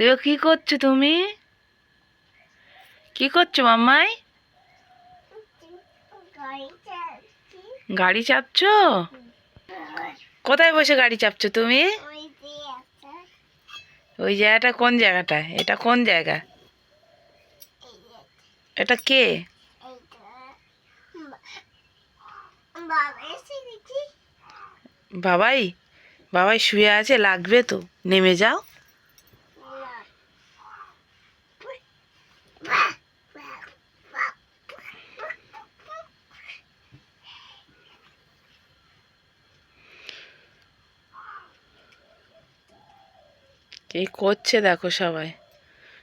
দেখো কি করছ তুমি? কি করছ মাম্মাই? গাড়ি চাপছো? কোথায় বসে গাড়ি চাপছো তুমি? ওই জায়গাটা কোন জায়গাটা? এটা কোন জায়গা? এটা কে? বাবাই? বাবাই শুয়ে আছে, লাগবে তো। নেমে যাও। এই করছে দেখো সবাই।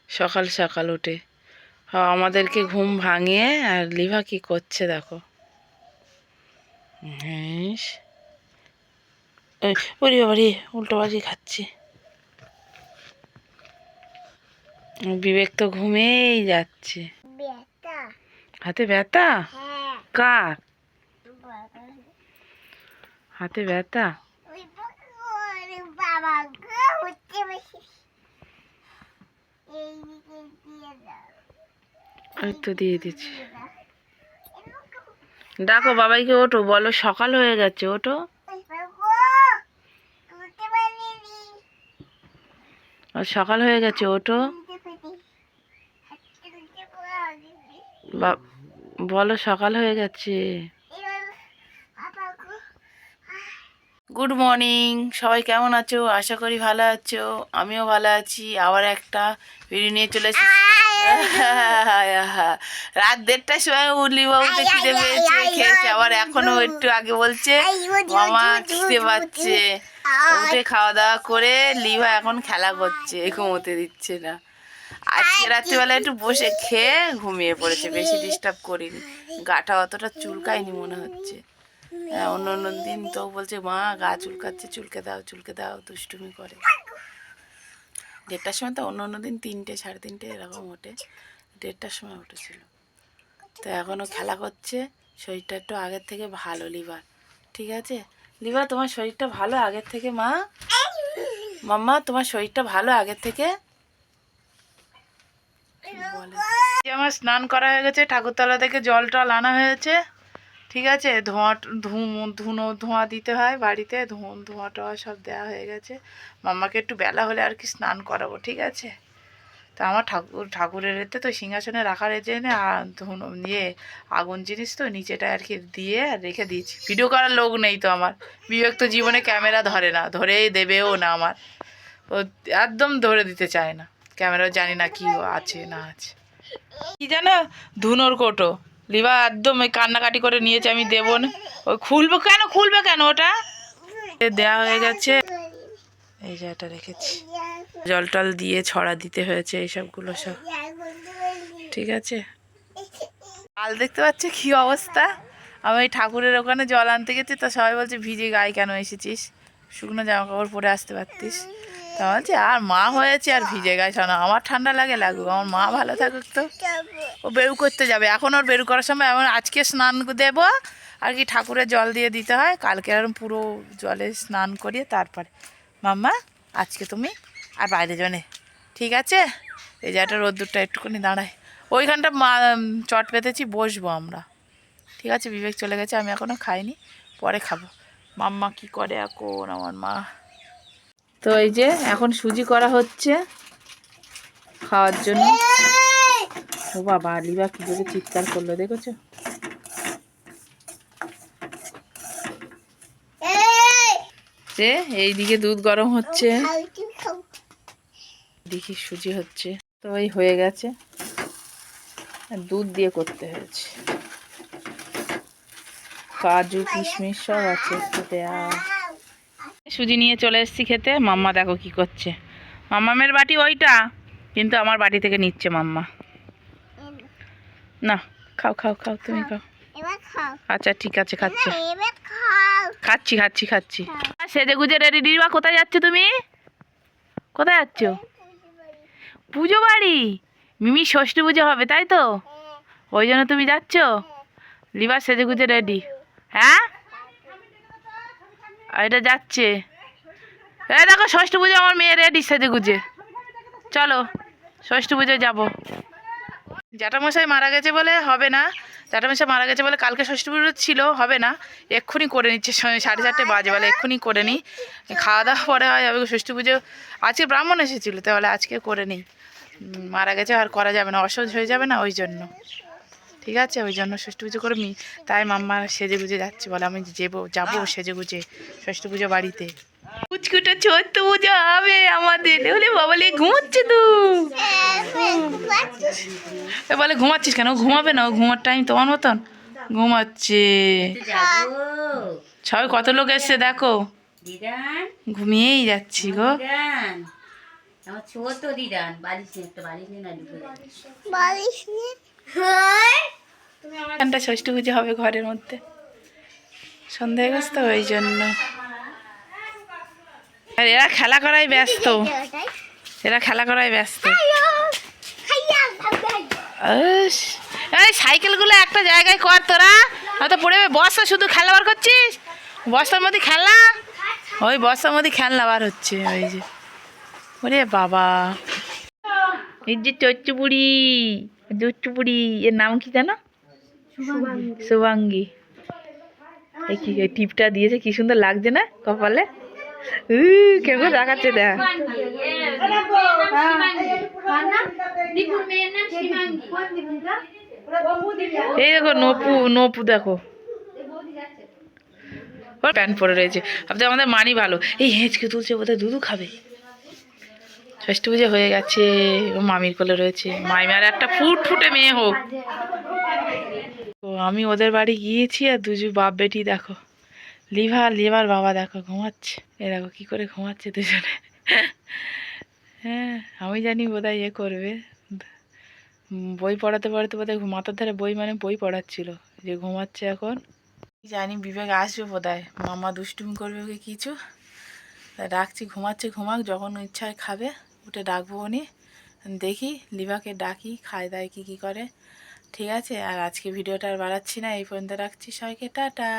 সকাল সকাল উঠে। আমাদেরকে ঘুম ভাঙিয়ে আর লিভা কি করছে দেখো। ওরে বাবা রে, উল্টো বাজি খাচ্ছে। বিবেক তো ঘুমেই যাচ্ছে। হাতে ব্যথা? কার? হাতে ব্যথা? বাবা গো উঠতে বসে এই দিকে দিয়ে দাও এই তো দিয়ে দিচ্ছি। ডাকো বাবাইকে ওঠো বলো সকাল হয়ে গেছে ওঠো। উঠতে সকাল হয়ে গেছে ওঠো। বা- বলো সকাল হয়ে গেছে এবার বাবা গো গুড মর্নিং সবাই কেমন আছো? আশা করি ভালো আছো। আমিও ভালো আছি। আবার একটা ভিডিও নিয়ে চলে এসেছি। রাত দেড়টার সময় উঠলি বাবুতে খিদে পেয়েছে খেয়েছে। আবার এখনও একটু আগে বলছে মামা খিদে পাচ্ছে। উঠে খাওয়া দাওয়া করে লিভা এখন খেলা করছে ঘুমোতে দিচ্ছে না। আজকে রাত্রিবেলা একটু বসে খেয়ে ঘুমিয়ে পড়েছে বেশি ডিস্টার্ব করিনি। গাটা অতটা চুলকায়নি মনে হচ্ছে। অন্য অন্য দিন তো বলছে, মা, গা চুলকাচ্ছে, চুলকে দাও চুলকে দাও, দুষ্টুমি করে। দেড়টার সময় তো অন্য অন্য দিন তিনটে, সাড়ে তিনটে এরকম ওঠে। দেড়টার সময় উঠেছিল। তো এখনও খেলা করছে, শরীরটা একটু আগের থেকে ভালো, লিভার। ঠিক আছে? লিভার, তোমার শরীরটা ভালো আগের থেকে, মা? মাম্মা, তোমার শরীরটা ভালো আগের থেকে? আমার স্নান করা হয়ে গেছে, ঠাকুরতলা থেকে জল টল আনা হয়েছে। ঠিক আছে? ধোঁয়া ধুঁ, ধুনো, ধোঁয়া দিতে হয় বাড়িতে, ধোঁ, ধোঁয়া টোয়া সব দেওয়া হয়ে গেছে। মাম্মাকে একটু বেলা হলে আর কি স্নান করাবো, ঠিক আছে? তো আমার ঠাকুর, ঠাকুরের এতে তো সিংহাসনে রাখার এতে না ধুনো ইয়ে আগুন জিনিস তো নিচেটা আর কি দিয়ে আর রেখে দিয়েছি। ভিডিও করার লোক নেই তো আমার। বিবেক তো জীবনে ক্যামেরা ধরে না, ধরেই দেবেও না আমার। ও একদম ধরে দিতে চায় না। ক্যামেরা জানি না কি আছে, না আছে। কি জানো? ধুনোর কোটো। লিবা একদম ওই কান্নাকাটি করে নিয়েছে, আমি দেবো না। ওই খুলবো কেন? খুলবে কেন ওটা? এ দেওয়া হয়ে গেছে। এই যে এটা রেখেছি। জল টল দিয়ে ছড়া দিতে হয়েছে এইসবগুলো সব। ঠিক আছে? কাল দেখতে পাচ্ছে কি অবস্থা? আমি ওই ঠাকুরের ওখানে জল আনতে গেছি, তো সবাই বলছে, ভিজে গায়ে কেন এসেছিস? শুকনো জামা কাপড় পরে আসতে পারতিস। তা বলছি, আর মা হয়েছে আর ভিজে গায়ে না আমার ঠান্ডা লাগে লাগুক, আমার মা ভালো থাকুক তো। ও বেরু করতে যাবে। এখন ওর বেরু করার সময় এমন আজকে স্নান দেবো, আর কি ঠাকুরের জল দিয়ে দিতে হয়। কালকে এরকম পুরো জলে স্নান করিয়ে তারপরে। মাম্মা, আজকে তুমি আর বাইরে জনে ঠিক আছে? এই একটা রোদ্দুরটা একটুখানি দাঁড়ায়। ওইখানটা মা চট পেতেছি বসবো আমরা। ঠিক আছে? বিবেক চলে গেছে, আমি এখনও খাইনি, পরে খাব। মাম্মা কি করে এখন আমার মা? তো এই যে, এখন সুজি করা হচ্ছে খাওয়ার জন্য। ও বাবা লিবা কি করে চিৎকার করল, দেখেছ? যে, এইদিকে দুধ গরম হচ্ছে। দেখি সুজি হচ্ছে। তো এই হয়ে গেছে। দুধ দিয়ে করতে হয়েছে। কাজু কিশমিশ সব আছে একটু দেয়া। সুজি নিয়ে চলে এসেছি খেতে মাম্মা দেখো কি করছে। মাম্মামের বাটি ওইটা কিন্তু আমার বাটি থেকে নিচ্ছে মাম্মা। না খাও খাও খাও তুমি খাও। আচ্ছা ঠিক আছে খাচ্ছি। খাচ্ছি খাচ্ছি খাচ্ছি। সেজে গুজে রেডি দিবা কোথায় যাচ্ছ তুমি? কোথায় যাচ্ছ? পুজো বাড়ি? মিমি ষষ্ঠী পুজো হবে তাই তো? ওই জন্য তুমি যাচ্ছ? লিবার সেজে গুজে রেডি। হ্যাঁ? এটা যাচ্ছে। এ দেখো, ষষ্ঠী পুজো, আমার মেয়ে রেডি সেজে গুজে। চলো, ষষ্ঠী পুজোয় যাব। জ্যাঠামশাই মারা গেছে বলে হবে না। জ্যাঠামশাই মারা গেছে বলে কালকে ষষ্ঠী পুজো ছিল, হবে না। এক্ষুনি করে নিচ্ছে সাড়ে চারটে বাজে বলে এক্ষুনি করে নিই। খাওয়া দাওয়া পরে হয়, হবে ষষ্ঠী পুজো। আজকে ব্রাহ্মণ এসেছিল, তাহলে আজকে করে নিই। মারা গেছে, আর করা যাবে না, অসহ্য হয়ে যাবে না, ওই জন্য। ঠিক আছে? ওই জন্য ষষ্ঠী পুজো করে নি তাই মাম্মা সেজে গুজে যাচ্ছে বলে আমি যাব যাব সেজে গুজে ষষ্ঠী পুজো বাড়িতে। কুচকুটা ছোট্ট পুজো হবে আমাদের। বলে বাবালে ঘুমাচ্ছে তো। বলে ঘুমাচ্ছিস কেন? ও ঘুমাবে না ও ঘুমার টাইম তোমার মতন? ঘুমাচ্ছে। সবাই কত লোক এসছে দেখো? ঘুমিয়েই যাচ্ছি গো। আমার ছোট দিদান বালিশ নিয়ে একটা বালিশ নিয়ে না ঢুকে বালিশ নিয়ে? হয়। এখানটা ষষ্ঠী পুজো হবে ঘরের মধ্যে। সন্ধ্যা হয়ে গেছে তো ওই জন্য। আর এরা খেলা করাই ব্যস্ত। এরা খেলা করাই ব্যস্ত। এই সাইকেলগুলো একটা জায়গায় কর তোরা। হয়তো পড়ে। বস্তা শুধু খেলা বার করছিস? বস্তার মধ্যে খেলা? ওই বস্তার মধ্যে খেলনা বার হচ্ছে। ওই যে। ওরে বাবা। এই যে চচ্চুপুরি চচ্চুপুরি। এর নাম কি জানো? শুভাঙ্গী। এই কি টিপটা দিয়েছে, কি সুন্দর লাগছে না কপালে? কেমন দেখাচ্ছে, দেখ। এই দেখো, নপু নপু, দেখো। ওর প্যান্ট পরে রয়েছে। ভাবতে আমাদের মানি ভালো। এই হেঁচকে তুলছে বোধহয় দুধু খাবে। ষষ্ঠী পুজো হয়ে গেছে, ও মামির কোলে রয়েছে। মামিমার একটা ফুট ফুটে মেয়ে হোক। তো আমি ওদের বাড়ি গিয়েছি আর দুজু বাপ বেটি দেখো। লিভা লিভার বাবা দেখো ঘুমাচ্ছে। এ দেখো কী করে ঘুমাচ্ছে দুজনে। হ্যাঁ আমি জানি বোধহয় ইয়ে করবে। বই পড়াতে পড়াতে বোধহয় মাথার ধারে বই মানে বই পড়াচ্ছিল। যে ঘুমাচ্ছে এখন। জানি বিবেক আসবে বোধহয়। মামা দুষ্টুমি করবে ওকে কিছু। ডাকছি, ঘুমাচ্ছে, ঘুমাক, যখন ইচ্ছা হয় খাবে, উঠে ডাকবো উনি। দেখি লিভাকে ডাকি, খায় দায় কী কী করে। ঠিক আছে আর আজকে ভিডিওটা আর বাড়াচ্ছি না এই পর্যন্ত রাখছি সবাইকে টাটা।